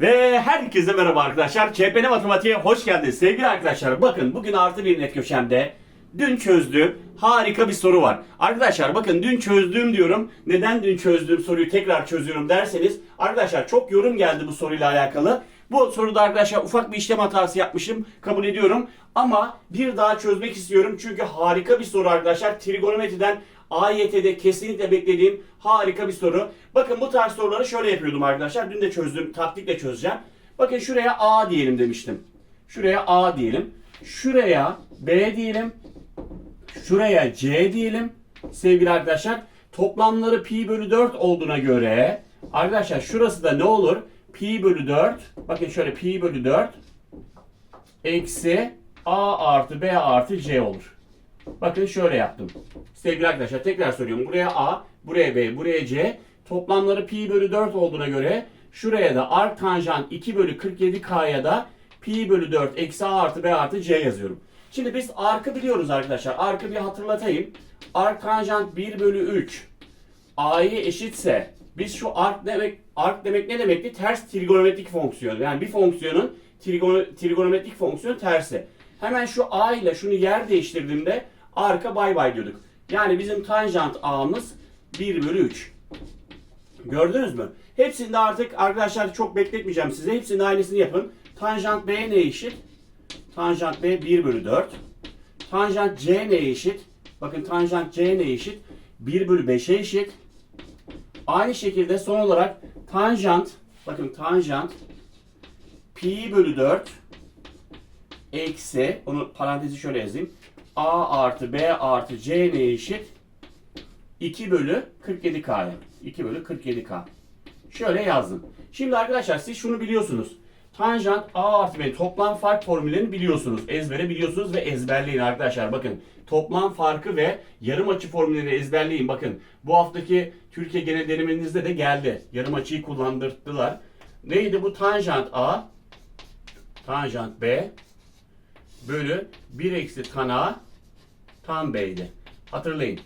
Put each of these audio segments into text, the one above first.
Ve herkese merhaba arkadaşlar. CHPN Matematiğe hoş geldiniz. Sevgili arkadaşlar bakın bugün artı bir net köşemde dün çözdüğüm harika bir soru var. Arkadaşlar bakın dün çözdüğüm diyorum. Neden dün çözdüğüm soruyu tekrar çözüyorum derseniz arkadaşlar çok yorum geldi bu soruyla alakalı. Bu soruda arkadaşlar ufak bir işlem hatası yapmışım. Kabul ediyorum. Ama bir daha çözmek istiyorum. Çünkü harika bir soru arkadaşlar. Trigonometriden AYT'de kesinlikle beklediğim harika bir soru. Bakın bu tarz soruları şöyle yapıyordum arkadaşlar. Dün de çözdüm. Taktikle çözeceğim. Bakın şuraya A diyelim demiştim. Şuraya A diyelim. Şuraya B diyelim. Şuraya C diyelim. Sevgili arkadaşlar. Toplamları pi bölü 4 olduğuna göre arkadaşlar şurası da ne olur? Pi bölü 4. Bakın şöyle pi bölü 4 eksi A artı B artı C olur. Bakın şöyle yaptım. Sevgili arkadaşlar tekrar söylüyorum. Buraya A, buraya B, buraya C. Toplamları pi bölü 4 olduğuna göre şuraya da arc tanjant 2 bölü 47K'ya da pi bölü 4 eksi A artı B artı C yazıyorum. Şimdi biz arc'ı biliyoruz arkadaşlar. Arc'ı bir hatırlatayım. Arc tanjant 1 bölü 3 A'yı eşitse biz şu arc demek arc demek ne demekti? Ters trigonometrik fonksiyon. Yani bir fonksiyonun trigono- trigonometrik fonksiyon tersi. Hemen şu A ile şunu yer değiştirdiğimde arka bay bay diyorduk. Yani bizim tanjant A'mız 1 bölü 3. Gördünüz mü? Hepsinde artık arkadaşlar çok bekletmeyeceğim size. Hepsinde aynısını yapın. Tanjant B ne eşit? Tanjant B 1 bölü 4. Tanjant C ne eşit? Bakın tanjant C ne eşit? 1 bölü 5'e eşit. Aynı şekilde son olarak tanjant, bakın tanjant pi bölü 4 eksi, onu parantezi şöyle yazayım. A artı B artı C ne eşit? 2 bölü 47K'ya. 2 bölü 47K. Şöyle yazdım. Şimdi arkadaşlar siz şunu biliyorsunuz. Tanjant A artı B toplam fark formüllerini biliyorsunuz. Ezbere biliyorsunuz ve ezberleyin arkadaşlar. Bakın toplam farkı ve yarım açı formüllerini ezberleyin. Bakın bu haftaki Türkiye genel denemenizde de geldi. Yarım açıyı kullandırdılar. Neydi bu? Tanjant A tanjant B bölü 1 eksi tan A tan B'ydi. Hatırlayın.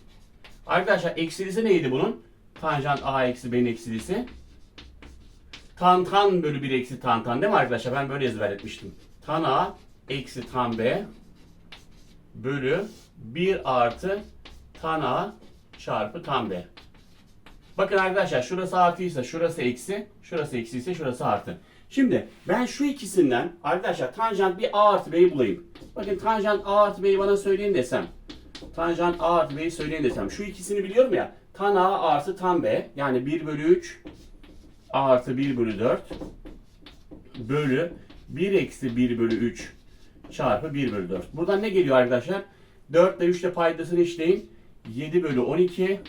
Arkadaşlar eksilisi neydi bunun? Tanjant A eksi B'nin eksilisi. Tan tan bölü 1 eksi tan tan değil mi arkadaşlar? Ben böyle ezber etmiştim. Tan A eksi tan B bölü 1 artı tan A çarpı tan B. Bakın arkadaşlar şurası artıysa şurası eksi, şurası eksi ise şurası artı. Şimdi ben şu ikisinden arkadaşlar tanjant bir A artı B'yi bulayım. Bakın tanjant A artı B'yi bana söyleyin desem. Tanjant A artı B'yi söyleyin desem. Şu ikisini biliyorum ya. Tan A artı tan B yani 1 bölü 3 A artı 1 bölü 4 bölü 1 eksi 1 bölü 3 çarpı 1 bölü 4. Buradan ne geliyor arkadaşlar? 4 ile 3 ile paydasını işleyin. 7 bölü 12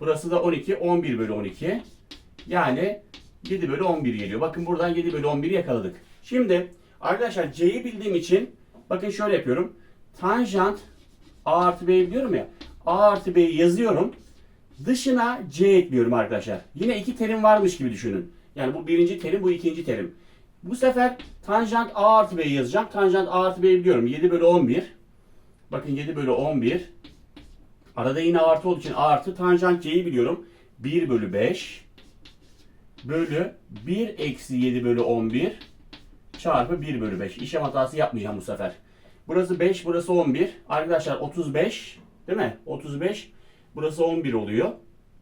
Burası da 12. 11 bölü 12. Yani 7 bölü 11 geliyor. Bakın buradan 7 bölü 11'i yakaladık. Şimdi arkadaşlar C'yi bildiğim için bakın şöyle yapıyorum. Tanjant A artı B'yi biliyorum ya. A artı B'yi yazıyorum. Dışına C ekliyorum arkadaşlar. Yine iki terim varmış gibi düşünün. Yani bu birinci terim, bu ikinci terim. Bu sefer tanjant A artı B'yi yazacağım. Tanjant A artı B'yi biliyorum. 7 bölü 11. Bakın 7 bölü 11. Arada yine artı olduğu için artı tanjant c'yi biliyorum. 1 bölü 5 bölü 1 eksi 7 bölü 11 çarpı 1 bölü 5. İşlem hatası yapmayacağım bu sefer. Burası 5, burası 11. Arkadaşlar 35 değil mi? 35. Burası 11 oluyor.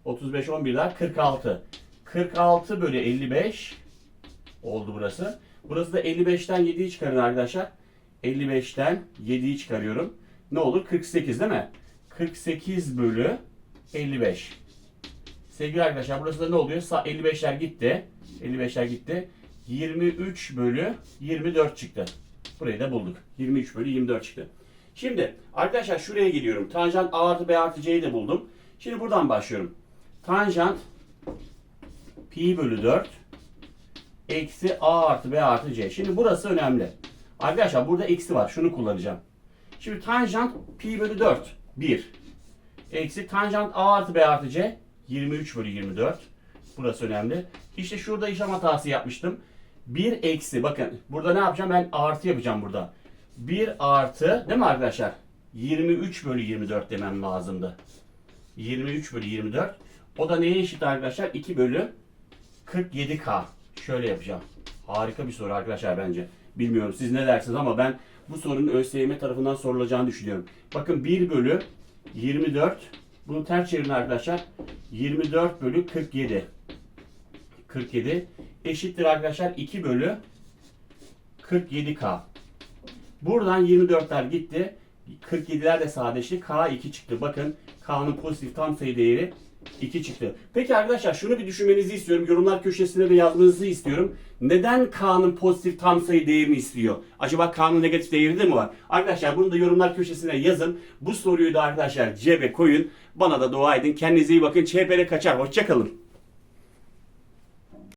35, 11 daha 46. 46 bölü 55 oldu burası. Burası da 55'ten 7'yi çıkarın arkadaşlar. 55'ten 7'yi çıkarıyorum. Ne olur? 48 değil mi? 48 bölü 55. Sevgili arkadaşlar burası da ne oluyor? Sa- 55'ler gitti. 55'ler gitti. 23 bölü 24 çıktı. Burayı da bulduk. 23 bölü 24 çıktı. Şimdi arkadaşlar şuraya geliyorum. Tanjant A artı B artı C'yi de buldum. Şimdi buradan başlıyorum. Tanjant pi bölü 4 eksi A artı B artı C. Şimdi burası önemli. Arkadaşlar burada eksi var. Şunu kullanacağım. Şimdi tanjant pi bölü 4 1. Eksi tanjant a artı b artı c 23 bölü 24. Burası önemli. İşte şurada işlem hatası yapmıştım. 1 eksi bakın burada ne yapacağım ben artı yapacağım burada. 1 artı değil mi arkadaşlar? 23 bölü 24 demem lazımdı. 23 bölü 24. O da neye eşit arkadaşlar? 2 bölü 47k. şöyle yapacağım. Harika bir soru arkadaşlar bence. Bilmiyorum siz ne dersiniz ama ben bu sorunun ÖSYM tarafından sorulacağını düşünüyorum. Bakın 1 bölü 24 bunu ters çevirin arkadaşlar. 24 bölü 47. 47 eşittir arkadaşlar 2 bölü 47K. Buradan 24'ler gitti. 47'ler de sadeleşti. K 2 çıktı. Bakın K'nın pozitif tam sayı değeri 2 çıktı. Peki arkadaşlar şunu bir düşünmenizi istiyorum. Yorumlar köşesine de yazmanızı istiyorum. Neden K'nın pozitif tam sayı değerini istiyor? Acaba K'nın negatif değeri de mi var? Arkadaşlar bunu da yorumlar köşesine yazın. Bu soruyu da arkadaşlar cebe koyun. Bana da dua edin. Kendinize iyi bakın. ÇPR kaçar. Hoşçakalın.